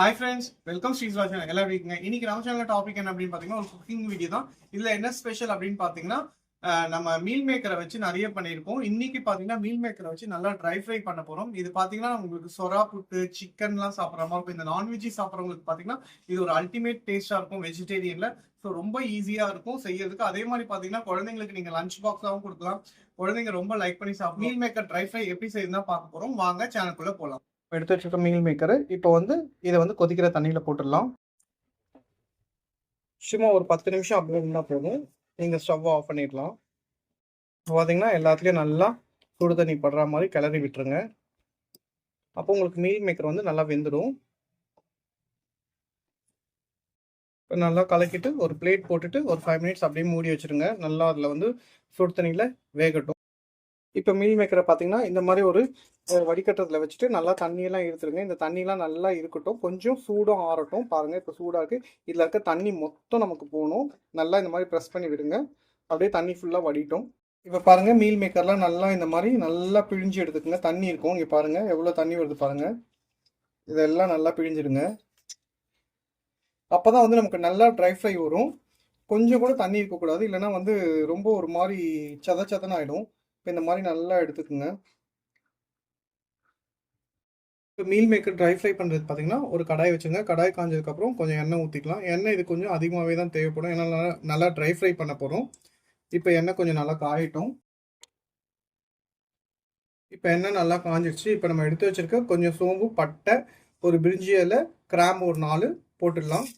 Hi friends welcome Srinivasan எல்லாம் எப்படி இருக்கீங்க? இன்னைக்கு நம்ம சேனல் டாபிக் என்ன அப்படின்னு பார்த்தீங்கன்னா ஒரு குக்கிங் வீடியோ தான். இதில் என்ன ஸ்பெஷல் அப்படின்னு பார்த்தீங்கன்னா நம்ம மீல் மேக்கரை வச்சு நிறைய பண்ணியிருக்கோம். இன்னைக்கு பார்த்தீங்கன்னா மீல் மேக்கரை வச்சு நல்லா ட்ரை ஃப்ரை பண்ண போகிறோம் இது பார்த்தீங்கன்னா உங்களுக்கு சொரா புட்டு சிக்கன்லாம் சாப்பிட்ற மாதிரி இருக்கும். இந்த நான்வெஜ் சாப்பிட்றவங்களுக்கு பார்த்தீங்கன்னா இது ஒரு அல்டிமேட் டேஸ்ட்டாக இருக்கும் வெஜிடேரியன்ல ஸோ ரொம்ப ஈஸியாக இருக்கும் செய்யறதுக்கு. அதே மாதிரி பார்த்தீங்கன்னா குழந்தைங்களுக்கு நீங்கள் லஞ்ச் பாக்ஸாகவும் கொடுக்கலாம். குழந்தைங்க ரொம்ப லைக் பண்ணி சாப்பிடும் மீல் மேக்கர் ட்ரை ஃப்ரை எப்படி செய்யுதுன்னா பார்க்க போகிறோம் வாங்க சேனலுக்குள்ளே போகலாம் எடுத்து வச்சிருக்க மீல் மேக்கர். இப்போ வந்து இதை வந்து கொதிக்கிற தண்ணியில் போட்டுடலாம். சும்மா ஒரு பத்து நிமிஷம் அப்படியே இருந்தால் போதும். நீங்கள் ஸ்டவ்வை ஆஃப் பண்ணிடலாம். இப்போ பார்த்தீங்கன்னா எல்லாத்துலேயும் நல்லா சுடு தண்ணி படுற மாதிரி கிளறி விட்டுருங்க. அப்போ உங்களுக்கு மீல் மேக்கர் வந்து நல்லா வெந்துடும் இப்போ நல்லா கலக்கிட்டு ஒரு பிளேட் போட்டுட்டு ஒரு ஃபைவ் மினிட்ஸ் அப்படியே மூடி வச்சிருங்க. நல்லா அதில் வந்து சுடு தண்ணியில் வேகட்டும். இப்போ மீல் மேக்கரை பார்த்தீங்கன்னா இந்த மாதிரி ஒரு வடிகட்டத்தில் வச்சுட்டு நல்லா தண்ணியெல்லாம் எடுத்துருங்க. இந்த தண்ணியெல்லாம் நல்லா இருக்கட்டும். கொஞ்சம் சூடும் ஆறட்டும். பாருங்கள் இப்போ சூடாக இருக்குது இதில் இருக்க தண்ணி மொத்தம் நமக்கு போகணும். நல்லா இந்த மாதிரி ப்ரெஸ் பண்ணி விடுங்க. அப்படியே தண்ணி ஃபுல்லாக வடிட்டும் இப்போ பாருங்கள் மீல் மேக்கர்லாம் நல்லா இந்த மாதிரி நல்லா பிழிஞ்சு எடுத்துக்கோங்க. தண்ணி இருக்கும். இங்கே பாருங்கள் எவ்வளோ தண்ணி வருது பாருங்கள் இதெல்லாம் நல்லா பிழிஞ்சிடுங்க. அப்போ தான் வந்து நமக்கு நல்லா ட்ரை ஃப்ரை வரும். கொஞ்சம் கூட தண்ணி இருக்கக்கூடாது. இல்லைன்னா வந்து ரொம்ப ஒரு மாதிரி சத சதன்னு ஆகிடும் இப்போ இந்த மாதிரி நல்லா எடுத்துக்கோங்க. இப்போ மீல் மேக்கர் ட்ரை ஃப்ரை பண்ணுறது பார்த்தீங்கன்னா ஒரு கடாய் வச்சுங்க. கடாய் காஞ்சதுக்கப்புறம் கொஞ்சம் எண்ணெய் ஊற்றிக்கலாம் எண்ணெய் இது கொஞ்சம் அதிகமாகவே தான் தேவைப்படும். ஏன்னா நல்லா நல்லா ட்ரை ஃப்ரை பண்ண போகிறோம் இப்போ எண்ணெய் கொஞ்சம் நல்லா காயட்டும். இப்போ எண்ணெய் நல்லா காஞ்சிடுச்சு இப்போ நம்ம எடுத்து வச்சுருக்க கொஞ்சம் சோம்பு பட்டை ஒரு பிரிஞ்சி இலை கிராம்பு ஒரு நாலு போட்டுடலாம்.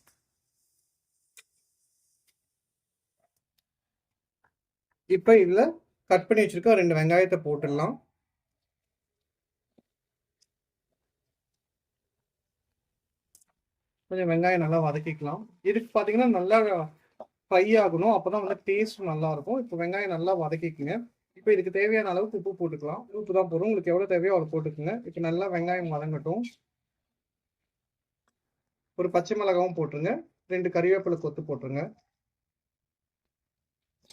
இப்போ இதில் கட் பண்ணி வச்சுருக்கோம். ரெண்டு வெங்காயத்தை போட்டுடலாம். கொஞ்சம் வெங்காயம் நல்லா வதக்கிக்கலாம். இதுக்கு பார்த்தீங்கன்னா நல்லா ஃப்ரை ஆகணும். அப்பதான் வந்து டேஸ்ட் நல்லாயிருக்கும். இப்போ வெங்காயம் நல்லா வதக்கிக்குங்க. இப்போ இதுக்கு தேவையான அளவுக்கு உப்பு போட்டுக்கலாம். உப்பு தான் போதும் உங்களுக்கு எவ்வளோ தேவையோ அவ்வளோ போட்டுக்கோங்க. இப்போ நல்லா வெங்காயம் வதங்கட்டும். ஒரு பச்சை மிளகாவும் போட்டுருங்க. ரெண்டு கறிவேப்பிலை கொத்து போட்டுருங்க.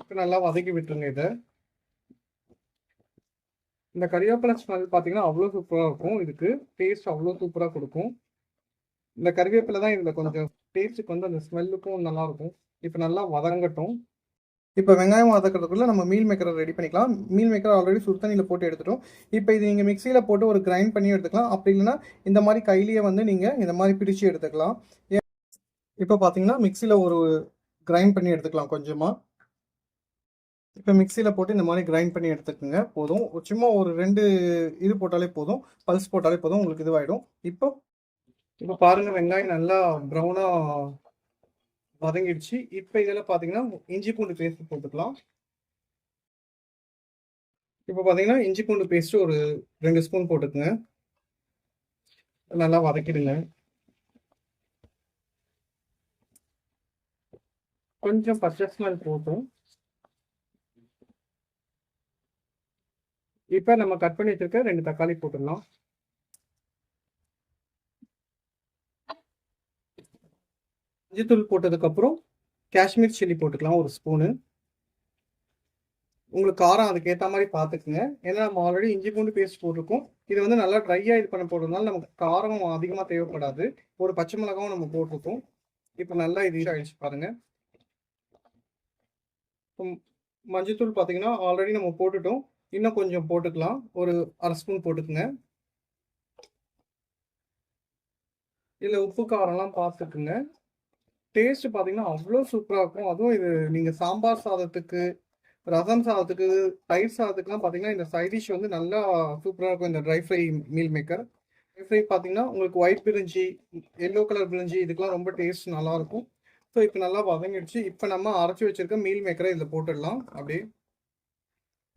இப்போ நல்லா வதக்கி விட்டுருங்க இதை. இந்த கறிவேப்பிலை ஸ்மெல் பார்த்தீங்கன்னா அவ்வளோ சூப்பராக இருக்கும். இதுக்கு டேஸ்ட் அவ்வளோ சூப்பராக கொடுக்கும். இந்த கறிவேப்பிலை தான் இதில் கொஞ்சம் டேஸ்ட்டுக்கு வந்து அந்த ஸ்மெல்லுக்கும் நல்லாயிருக்கும் இப்போ நல்லா வதங்கட்டும். இப்போ வெங்காயம் வதக்கிறதுக்குள்ளே நம்ம மீல் மேக்கரை ரெடி பண்ணிக்கலாம். மீல் மேக்கர் ஆல்ரெடி சுடு தண்ணியில் போட்டு எடுத்துட்டோம். இப்போ இது நீங்கள் மிக்சியில் போட்டு ஒரு கிரைண்ட் பண்ணி எடுத்துக்கலாம். அப்படி இல்லைன்னா இந்த மாதிரி கையிலேயே வந்து நீங்கள் இந்த மாதிரி பிடிச்சு எடுத்துக்கலாம். இப்போ பார்த்தீங்கன்னா மிக்சியில் ஒரு கிரைண்ட் பண்ணி எடுத்துக்கலாம் கொஞ்சமாக இப்போ மிக்சியில் போட்டு இந்த மாதிரி கிரைண்ட் பண்ணி எடுத்துக்கோங்க. போதும். சும்மா ஒரு ரெண்டு இது போட்டாலே போதும். பல்ஸ் போட்டாலே போதும். உங்களுக்கு இதுவாகிடும் இப்போ இப்போ பாருங்கள் வெங்காயம் நல்லா ப்ரௌனாக வதங்கிடுச்சு. இப்போ இதில் பார்த்தீங்கன்னா இஞ்சி பூண்டு பேஸ்ட் போட்டுக்கலாம். இப்போ பார்த்தீங்கன்னா இஞ்சி பூண்டு பேஸ்ட் ஒரு ரெண்டு ஸ்பூன் போட்டுக்குங்க. நல்லா வதக்கிடுங்க. கொஞ்சம் பச்சை ஸ்மெல் போட்டும். இப்போ நம்ம கட் பண்ணி வச்சிருக்க ரெண்டு தக்காளி போட்டுடலாம். மஞ்சத்தூள் போட்டதுக்கப்புறம் காஷ்மீர் சில்லி போட்டுக்கலாம் ஒரு ஸ்பூனு உங்களுக்கு காரம் அதுக்கு ஏற்ற மாதிரி பார்த்துக்குங்க ஏன்னா நம்ம ஆல்ரெடி இஞ்சி பூண்டு பேஸ்ட் போட்டிருக்கோம். இது வந்து நல்லா ட்ரையாக இது பண்ண போடுறதுனால நமக்கு காரம் அதிகமாக தேவைப்படாது. ஒரு பச்சை மிளகாவும் நம்ம போட்டிருக்கோம். இப்போ நல்லா இது ஆயிடுச்சு பாருங்க. இப்போ மஞ்சத்தூள் பார்த்தீங்கன்னா ஆல்ரெடி நம்ம போட்டுட்டோம். இன்னும் கொஞ்சம் போட்டுக்கலாம். ஒரு அரை ஸ்பூன் போட்டுக்குங்க. இதில் உப்பு காரம்லாம் பார்த்துக்குங்க. டேஸ்ட் பார்த்தீங்கன்னா அவ்வளோ சூப்பராக இருக்கும். அதுவும் இது நீங்கள் சாம்பார் சாதத்துக்கு ரசம் சாதத்துக்கு தயிர் சாதத்துக்குலாம் பார்த்தீங்கன்னா இந்த சைடிஷ் வந்து நல்லா சூப்பராக இருக்கும். இந்த dry fry meal maker dry fry பார்த்தீங்கன்னா உங்களுக்கு ஒயிட் பிரிஞ்சி எல்லோ கலர் பிரிஞ்சி இதுக்கெலாம் ரொம்ப டேஸ்ட் நல்லாயிருக்கும் ஸோ இப்போ நல்லா வதங்கிடுச்சு. இப்போ நம்ம அரைச்சி வச்சிருக்க மீல் மேக்கரை இதில் போட்டுடலாம். அப்படியே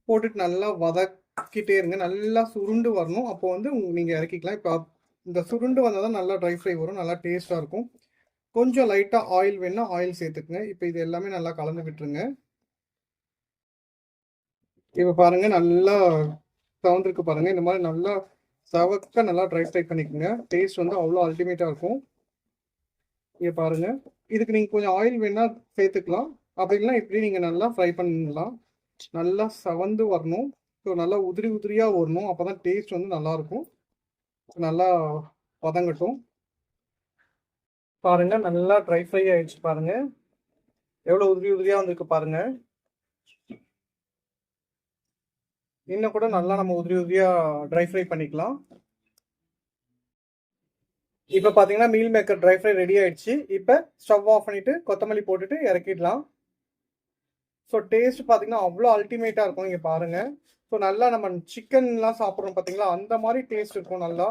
போட்டுட்டு நல்லா வதக்கிட்டே இருங்க. நல்லா சுருண்டு வரணும். அப்போ வந்து நீங்கள் இறக்கிக்கலாம். இப்போ இந்த சுருண்டு வந்தால் தான் நல்லா ட்ரை ஃப்ரை வரும். நல்லா டேஸ்ட்டாக இருக்கும். கொஞ்சம் லைட்டாக ஆயில் வேணா ஆயில் சேர்த்துக்குங்க. இப்போ இது எல்லாமே நல்லா கலந்து விட்டுருங்க. இப்போ பாருங்கள் நல்லா சவுண்டிருக்கு பாருங்கள் இந்த மாதிரி நல்லா சவக்க நல்லா ட்ரை ஃப்ரை பண்ணிக்கோங்க. டேஸ்ட் வந்து அவ்வளோ அல்டிமேட்டாக இருக்கும். இங்கே பாருங்கள் இதுக்கு நீங்கள் கொஞ்சம் ஆயில் வேணால் சேர்த்துக்கலாம். அப்படி இல்லைன்னா இப்படி நீங்கள் நல்லா ஃப்ரை பண்ணலாம் நல்லா சவந்து வரணும். ஸோ நல்லா உதிரி உதிரியாக வரணும். அப்போ தான் டேஸ்ட் வந்து நல்லாயிருக்கும் நல்லா வதங்கட்டும். பாருங்கள் நல்லா ட்ரை ஃப்ரை ஆகிடுச்சு பாருங்கள் எவ்வளோ உதிரி உதிரியாக வந்திருக்கு பாருங்கள் இன்னும் கூட நல்லா நம்ம உதிரி உதிரியாக ட்ரை ஃப்ரை பண்ணிக்கலாம். இப்போ பார்த்தீங்கன்னா meal maker dry fry ready ஆயிடுச்சு. இப்போ ஸ்டவ் ஆஃப் பண்ணிவிட்டு கொத்தமல்லி போட்டுட்டு இறக்கிடலாம். ஸோ டேஸ்ட் பார்த்தீங்கன்னா அவ்வளோ அல்டிமேட்டாக இருக்கும். இங்கே பாருங்கள் ஸோ நல்லா நம்ம சிக்கன்லாம் சாப்பிட்றோம் பார்த்தீங்களா அந்த மாதிரி டேஸ்ட் இருக்கும் நல்லா.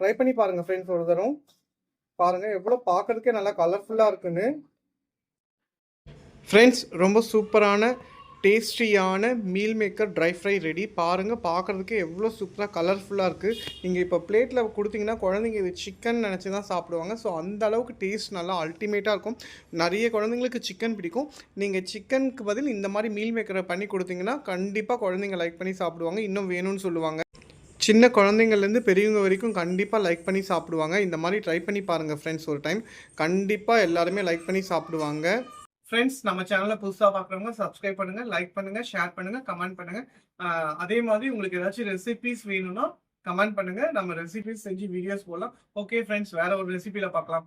ட்ரை பண்ணி பாருங்கள் ஃப்ரெண்ட்ஸ் ஒரு தரம் பாருங்கள் எவ்வளோ பார்க்கறதுக்கே நல்லா கலர்ஃபுல்லாக இருக்குன்னு. ஃப்ரெண்ட்ஸ் ரொம்ப சூப்பரான டேஸ்டியான meal maker dry fry ready பாருங்கள் பார்க்குறதுக்கு எவ்வளோ சூப்பராக கலர்ஃபுல்லாக இருக்குது நீங்கள் இப்போ பிளேட்டில் கொடுத்தீங்கன்னா குழந்தைங்க இது சிக்கன் நினச்சி தான் சாப்பிடுவாங்க. ஸோ அந்த அளவுக்கு டேஸ்ட் நல்லா அல்டிமேட்டாக இருக்கும். நிறைய குழந்தைங்களுக்கு சிக்கன் பிடிக்கும். நீங்கள் சிக்கனுக்கு பதில் இந்த மாதிரி மீல் மேக்கரை பண்ணி கொடுத்தீங்கன்னா கண்டிப்பாக குழந்தைங்க லைக் பண்ணி சாப்பிடுவாங்க. இன்னும் வேணும்னு சொல்லுவாங்க. சின்ன குழந்தைங்கள்லேருந்து பெரியவங்க வரைக்கும் கண்டிப்பாக லைக் பண்ணி சாப்பிடுவாங்க. இந்த மாதிரி ட்ரை பண்ணி பாருங்கள் ஃப்ரெண்ட்ஸ் ஒரு டைம் கண்டிப்பாக எல்லாருமே லைக் பண்ணி சாப்பிடுவாங்க. ஃப்ரெண்ட்ஸ் நம்ம சேனலை புதுசாக பார்க்குறவங்க சப்ஸ்கிரைப் பண்ணுங்கள் லைக் பண்ணுங்கள் ஷேர் பண்ணுங்கள் கமெண்ட் பண்ணுங்கள் அதே மாதிரி உங்களுக்கு ஏதாச்சும் ரெசிபிஸ் வேணும்னா கமெண்ட் பண்ணுங்கள் நம்ம ரெசிபிஸ் செஞ்சு வீடியோஸ் போடலாம். ஓகே ஃப்ரெண்ட்ஸ் வேற ஒரு ரெசிபியில் பார்க்கலாம்